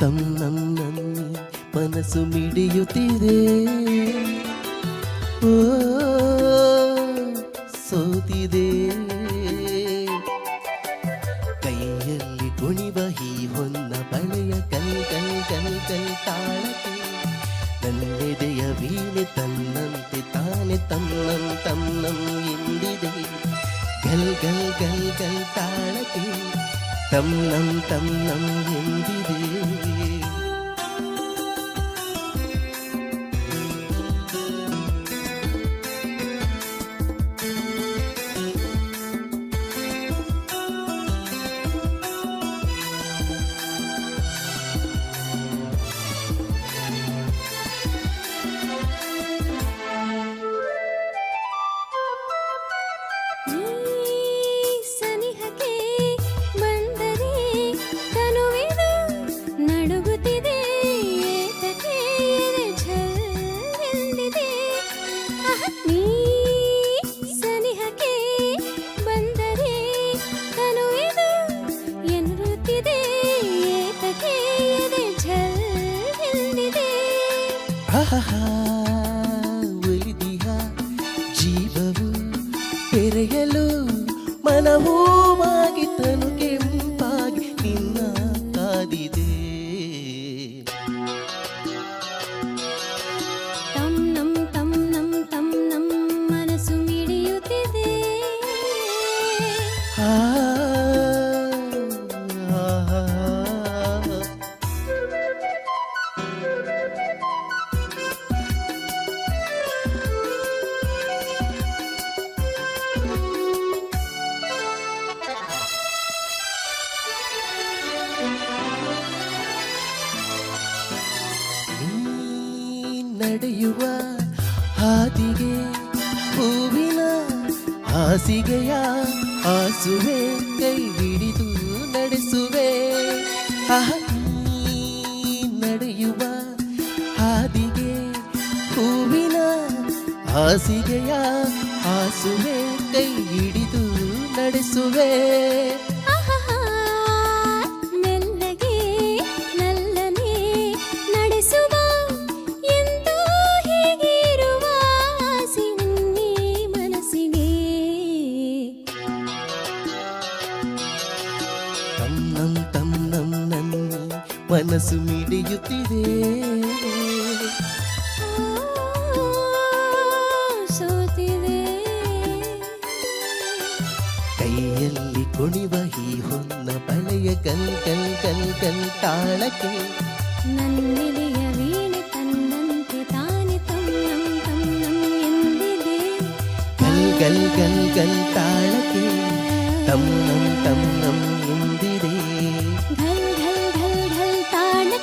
ತನ್ನಂ ತನ್ನಂ ನನ್ನಿ ಮನಸ್ಸು ಮಿಡಿಯುತ್ತಿದೆ. ಓ, ಸೋತಿದೆ. ಕೈಯಲ್ಲಿ ಕುಣಿವ ಈ ಹೊನ್ನ ಬಳೆಯ ಕೈ ಕೈ ಕೈ ಕೈ ತಾಳತೆ ನನ್ನೆದೆಯ ವೀಣೆ ತನ್ನಂತೆ ತಾನೆ ತನ್ನಂ ತನ್ನಂ ಎಂದಿದೆ ಗಲ್ ಗಲ್ ಗಲ್ ಗಲ್ ತಾಳತೆ ತನ್ನಂ ತನ್ನಂ ಎಂದಿದೆ ಆಹಾ ಒಲಿದಿಹ ಜೀವವು ತೆರೆಯಲು ಮನವೂವಾಗಿ ನಡೆಯುವ ಹಾದಿಗೆ, ಹೂವಿನ ಹಾಸಿಗೆಯ ಹಾಸುವೆ ಕೈ ಹಿಡಿದು ನಡೆಸುವೆ. ನಡೆಯುವ ಹಾದಿಗೆ, ಹೂವಿನ ಹಾಸಿಗೆಯ ಹಾಸುವೆ ಕೈ ಹಿಡಿದು ನಡೆಸುವೆ. ಮನಸ್ಸು ಮಿಡಿಯುತ್ತಿದೆ. ಸೋತಿದೆ. ಕೈಯಲ್ಲಿ ಕುಣಿವ ಈ ಹೊನ್ನ ಬಳೆಯ ಕಲ್ ಕಲ್ ಕಲ್ ಕಲ್ ತಾಳಕ್ಕೆ. ಕಲ್ ವೀಣೆ ತನ್ನಂತೆ ತಾನೆ ತನ್ನಂ ತನ್ನಂ ಎಂದಿದೆ. ಗಲ್ ಗಲ್ ತಮ್ಮಂ ತಾಳಕ್ಕೆ. ತಮ್ಮ ತಮ್ಮ ಎಂದಿದೆ.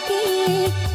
की